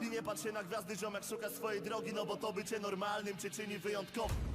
I nie patrz się na gwiazdy, ziomek szuka swojej drogi No bo to bycie normalnym cię czyni wyjątkowym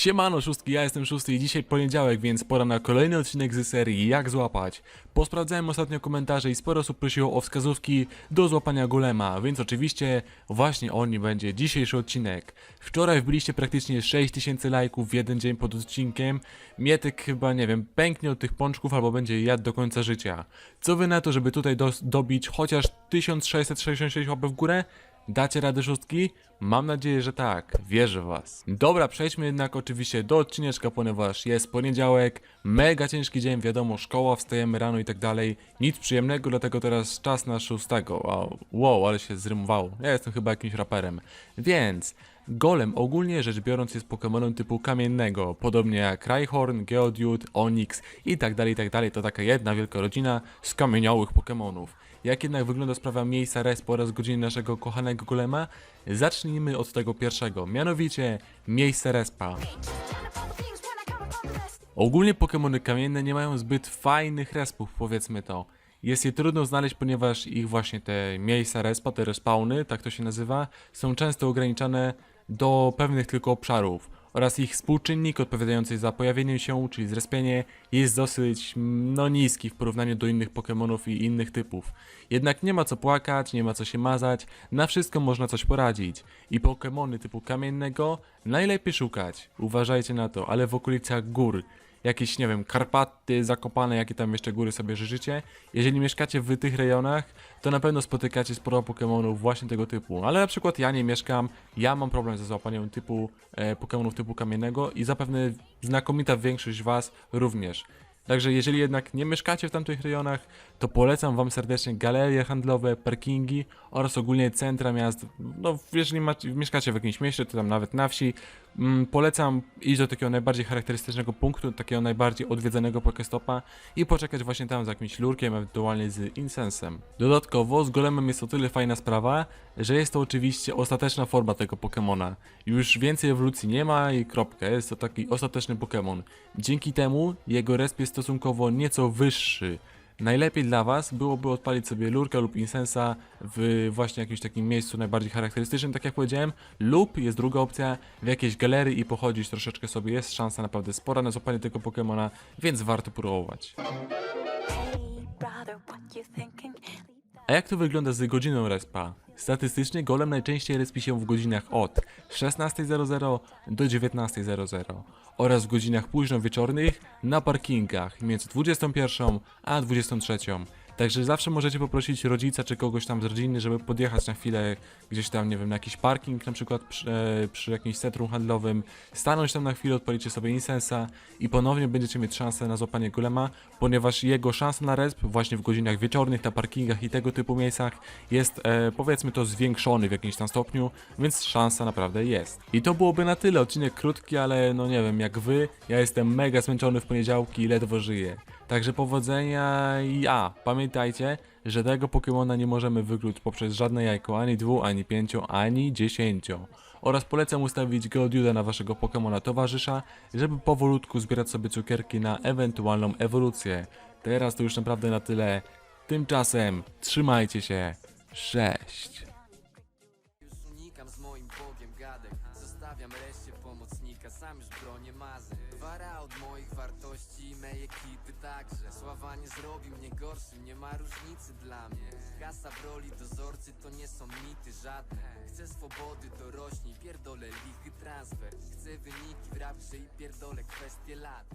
Siemano szóstki, ja jestem szósty i dzisiaj poniedziałek, więc pora na kolejny odcinek z serii Jak złapać. Posprawdzałem ostatnio komentarze i sporo osób prosiło o wskazówki do złapania golema, więc oczywiście właśnie o nim będzie dzisiejszy odcinek. Wczoraj wbiliście praktycznie 6000 lajków w jeden dzień pod odcinkiem. Mietek chyba, nie wiem, pęknie od tych pączków albo będzie jadł do końca życia. Co wy na to, żeby tutaj dobić chociaż 1666 łapy w górę? Dacie radę szóstki? Mam nadzieję, że tak. Wierzę w was. Dobra, przejdźmy jednak oczywiście do odcineczka, ponieważ jest poniedziałek, mega ciężki dzień, wiadomo, szkoła, wstajemy rano i tak dalej. Nic przyjemnego, dlatego teraz czas na szóstego. Wow, wow ale się zrymowało. Ja jestem chyba jakimś raperem. Więc... Golem ogólnie rzecz biorąc jest Pokemonem typu kamiennego, podobnie jak Rhyhorn, Geodude, Onix i tak dalej, i tak. To taka jedna wielka rodzina skamieniałych Pokemonów. Jak jednak wygląda sprawa miejsca respo oraz godziny naszego kochanego golema? Zacznijmy od tego pierwszego, mianowicie miejsce respa. Ogólnie Pokemony kamienne nie mają zbyt fajnych respów, powiedzmy to. Jest je trudno znaleźć, ponieważ ich właśnie te miejsca respa, te respawny, tak to się nazywa, są często ograniczane do pewnych tylko obszarów oraz ich współczynnik odpowiadający za pojawienie się, czyli zrespienie, jest dosyć mm, no niski w porównaniu do innych Pokemonów i innych typów. Jednak nie ma co płakać, nie ma co się mazać, na wszystko można coś poradzić. I Pokemony typu kamiennego najlepiej szukać, uważajcie na to, ale w okolicach gór jakieś, nie wiem, Karpaty, Zakopane, jakie tam jeszcze góry sobie życzycie. Jeżeli mieszkacie w tych rejonach, to na pewno spotykacie sporo Pokemonów właśnie tego typu. Ale na przykład ja nie mieszkam, ja mam problem ze złapaniem typu e, Pokemonów typu kamiennego i zapewne znakomita większość was również. Także jeżeli jednak nie mieszkacie w tamtych rejonach, to polecam wam serdecznie galerie handlowe, parkingi oraz ogólnie centra miast. No, jeżeli macie, mieszkacie w jakimś mieście, to tam nawet na wsi, polecam iść do takiego najbardziej charakterystycznego punktu, takiego najbardziej odwiedzanego Pokestopa i poczekać właśnie tam z jakimś lurkiem, ewentualnie z insensem. Dodatkowo z golemem jest o tyle fajna sprawa, że jest to oczywiście ostateczna forma tego Pokemona. Już więcej ewolucji nie ma i kropka, jest to taki ostateczny Pokemon. Dzięki temu jego resp jest stosunkowo nieco wyższy. Najlepiej dla Was byłoby odpalić sobie lurkę lub insensa w właśnie jakimś takim miejscu najbardziej charakterystycznym, tak jak powiedziałem, lub jest druga opcja w jakiejś galerii i pochodzić troszeczkę sobie. Jest szansa naprawdę spora na złapanie tego Pokemona, więc warto próbować. A jak to wygląda z godziną respa? Statystycznie golem najczęściej respi się w godzinach od 16.00 do 19.00 oraz w godzinach późno wieczornych na parkingach między 21 a 23. Także zawsze możecie poprosić rodzica czy kogoś tam z rodziny, żeby podjechać na chwilę gdzieś tam, nie wiem, na jakiś parking, na przykład przy, e, przy jakimś centrum handlowym, stanąć tam na chwilę, odpalicie sobie insensa i ponownie będziecie mieć szansę na złapanie golema, ponieważ jego szansa na resp właśnie w godzinach wieczornych, na parkingach i tego typu miejscach jest e, powiedzmy to zwiększony w jakimś tam stopniu, więc szansa naprawdę jest. I to byłoby na tyle, odcinek krótki, ale no nie wiem, jak wy, ja jestem mega zmęczony w poniedziałki i ledwo żyję. Także powodzenia i a, pamiętajcie, że tego Pokemona nie możemy wykluć poprzez żadne jajko, ani dwu, ani pięciu, ani dziesięcio. Oraz polecam ustawić Geoduda na waszego Pokemona towarzysza, żeby powolutku zbierać sobie cukierki na ewentualną ewolucję. Teraz to już naprawdę na tyle. Tymczasem trzymajcie się. Cześć. Zostawiam reszcie pomocnika, sam już mazy od moich wartości, me ekipy także. Sława nie zrobi mnie gorszym, nie ma różnicy dla mnie. Kasa w roli dozorcy to nie są mity żadne. Chcę swobody, dorośnij, pierdolę lichy transfer. Chcę wyniki w rapcie i pierdolę kwestie lat